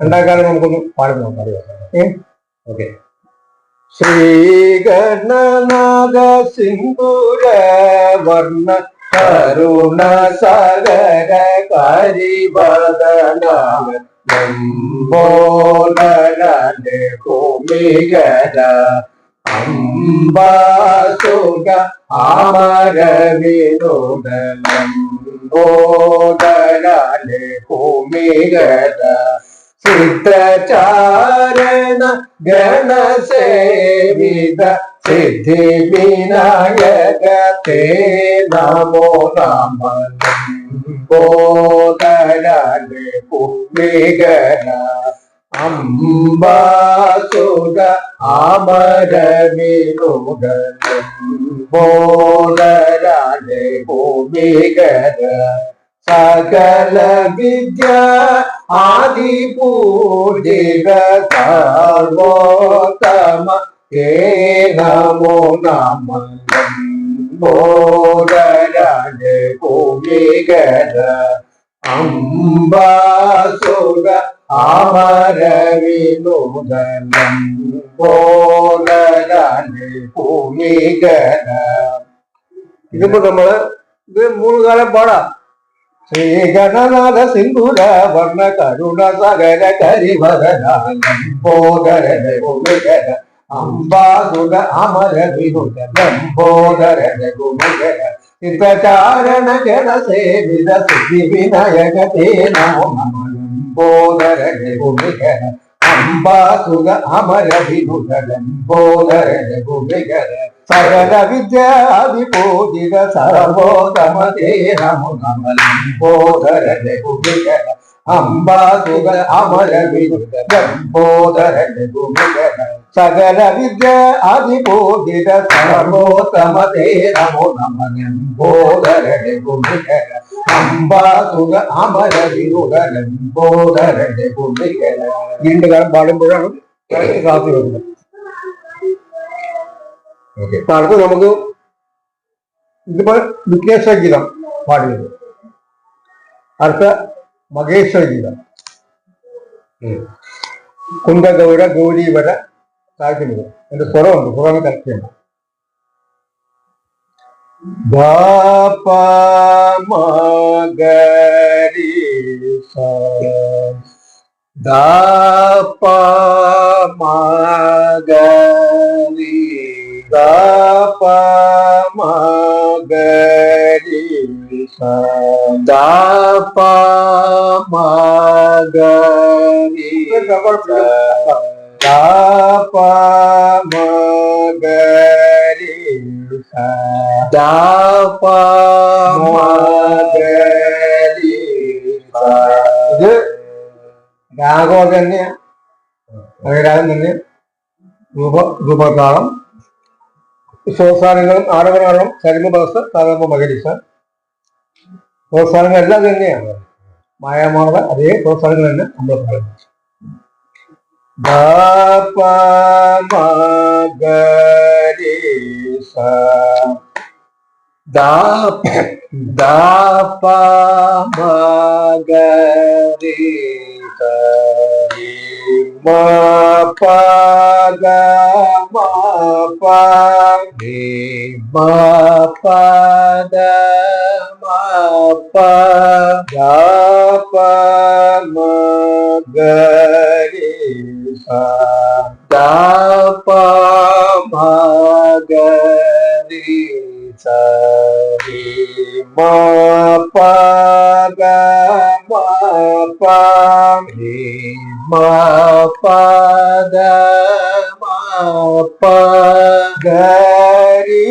രണ്ടാക്കാലം നമുക്കൊന്ന് പാടി നോക്കാം. ഏ? ഓക്കെ. ശ്രീഗണനാഥ സിന്ദൂര വർണ കരുണ സഗര കരിവദനംബോധനന്റെ ഭൂമികര അംബാസുക ആമര വിനോദനംബോധനന്റെ ഭൂമികര സിദ്ധചാരണ ഗണസേവിത സിദ്ധി വിനായക തേ നമോ നമ ബോധരാജ് ഭൂമികര അംബാസുര ആമര വിനുദനം ബോധരാജ് ഭൂമികര സകല വിദ്യ ആദിപൂജിത സർവോത്തമ ഹേ നമോ നമ ബോധരാജ ഭൂമികര അംബാസുര ആമര വിനോദനം ബോധരാജ ഭൂമികര ഇതിപ്പോ നമ്മൾ ഇത് മൂന്ന് കാലം പാടാം ശ്രീഗണനാഥ സിന്ധുര വർണ കരുണ സകല കരിവരനാംബോധരന ഗുണകര അംബാസുര അമര വിനുത ലംബോധരന ഗുണകര ചിത്തചാരണ ജനസേവിത സിദ്ധി വിനായക തേ നമോ നമ ലംബോധരന ഗുണകര അംബാസുര അമര വിനുത ലംബോധരന ഗുണകര സകല വിദ്യാദിപൂജിത സർവോത്തമ നമോ നമ ലംബോധരന ഗുണകര അംബാസുര അമര വിനുത ലംബോധരന ഗുണകര സകല വിദ്യ അതിബോധിത സർവോത്തമ നമോ നമ ലംബോധരന ഗുണകര അംബാസുര അമര വിനുത ലംബോധരന ഗുണകര വീണ്ടും കാലം പാടുമ്പോഴാണ് ക്ലാസ് വരുന്നത് അടുത്ത് നമുക്ക് ഇതിപ്പോ വിഘ്നേശ്വര ഗീതം പാടിയത്. അടുത്ത മകേശ്വര ഗീതം. കുന്തഗൗര ഗൗരീവര താഴ്ത്തുന്നത് എന്റെ സ്വരമുണ്ട് സ്വരം കറക്റ്റ് ചെയ്യണം ധാപ മകരി ഇത് രാഘവ തന്നെയാണ് രാഗം തന്നെ രൂപ രൂപതാളം സ്വസ്ഥാനങ്ങളും ആഡംബരങ്ങളും ചരിമബാസ് താളമ്പ മകരിച്ച പ്രോത്സാഹനങ്ങൾ എല്ലാം തന്നെയാണ്. മായാമാവ അതേ പ്രോത്സാഹനങ്ങൾ തന്നെ നമ്മൾ പറയുന്നത് ദാ പ ഗ മ പ നി മ പ ദ മ പ ഗ மா பா க மா பா கே மா பா த மா பா கா பா மா க ரே பா தா பா மா க ரே சா ma pa ga ma pa ni ma pa da ma pa ga ri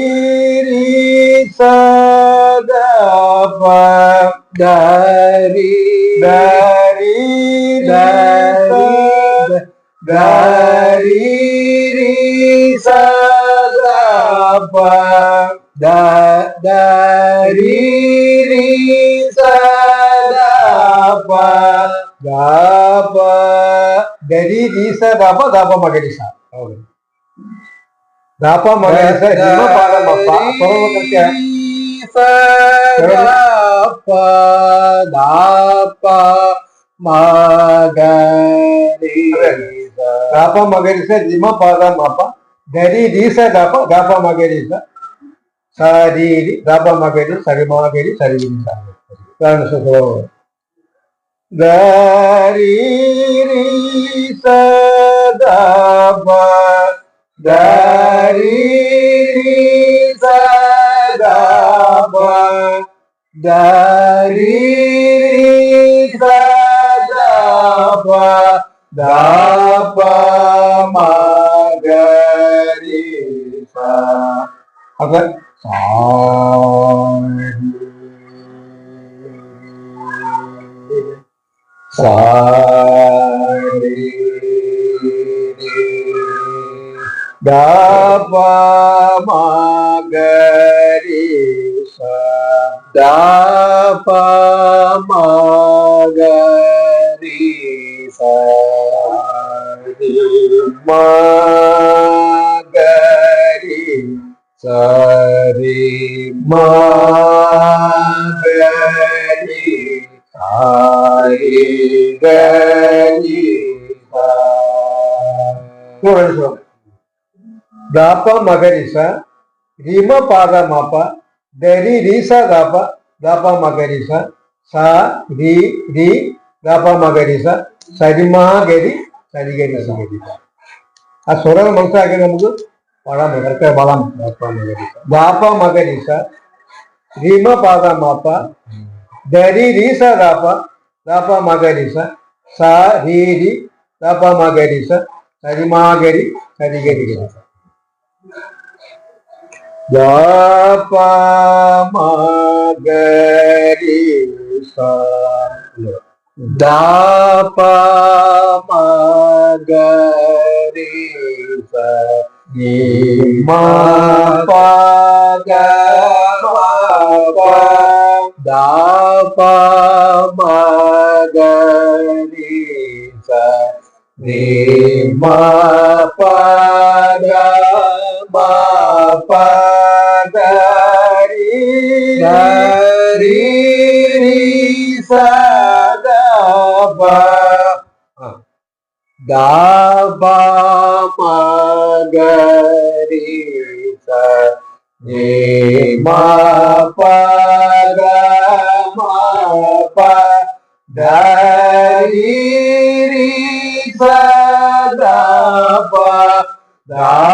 ri sa da pa da ri da ri da ri da ri ri sa da pa da dari ரிசதபா தாபா கரி ரிசதபா தாபா மகரிஷா okay தாபா மகரிஷா ரிம பாதம் அப்பா சர்வகத்திய ரிசதபா தாபா மகரிஷா தாபா மகரிஷா ரிம பாதம் அப்பா கரி ரிசதபா தாபா மகரிஷா sari di berapa makedir sari makedir sari ini sari dan susu dari risa dapat dari risa dapat dari risa dapat dapat magerisa apa? Sari Dapa magari Dapa magari Sari Magari சரி மாதனி காரிகனி தாப்பா மகரிசா ரிம பாத மாப்பா தரி ரீசா தாப்பா தாப்பா மகரிசா சா ரி ரி தாப்பா மகரிச ಸರಿಮಾಗರಿ ಸರಿಗರಿ ಸರಿಗರಿ ಆ ಸ್ವರ ಮನಸ್ಸಾಗಿ ನಮಗೂ നമുക്ക് പാടാൻ വളം ഇടയ്ക്ക് മകരീസ രീമ പാത മാപ്പ. ദരി രീസ ദാപ്പ. ദാപ്പ മകരീസ സ രി രി. ദാപ മകരിസ സരിമാഗരി സരിഗരി ഗരി ദാപ മഗരി ma pa ga ma pa da pa ma ga ni sa ni ma pa ga ma pa ga ri ga ri ni sa ga pa da pa ma gari sa ni ma pa ga ma pa dari ri sa da pa da